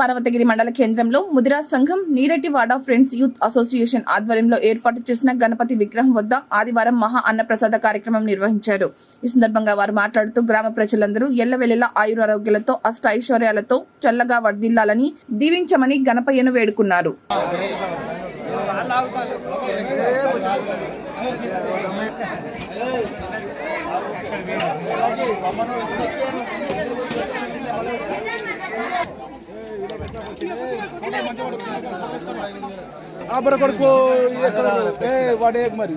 పర్వతగిరి మండల కేంద్రంలో ముదిరా సంఘం నీరటివాడ ఫ్రెండ్స్ యూత్ అసోసియేషన్ ఆధ్వర్యంలో ఏర్పాటు చేసిన గణపతి విగ్రహం వద్ద ఆదివారం మహా అన్నప్రసాద కార్యక్రమం నిర్వహించారు. ఈ సందర్భంగా వారు మాట్లాడుతూ గ్రామ ప్రజలందరూ ఎల్లవెల్లలా ఆయురారోగ్యాలతో అష్ట ఐశ్వర్యాలతో చల్లగా వర్ధిల్లాలని దీవించమని గణపయ్యను వేడుకున్నారు. అబ్బర కొడుకు వాడే మరి.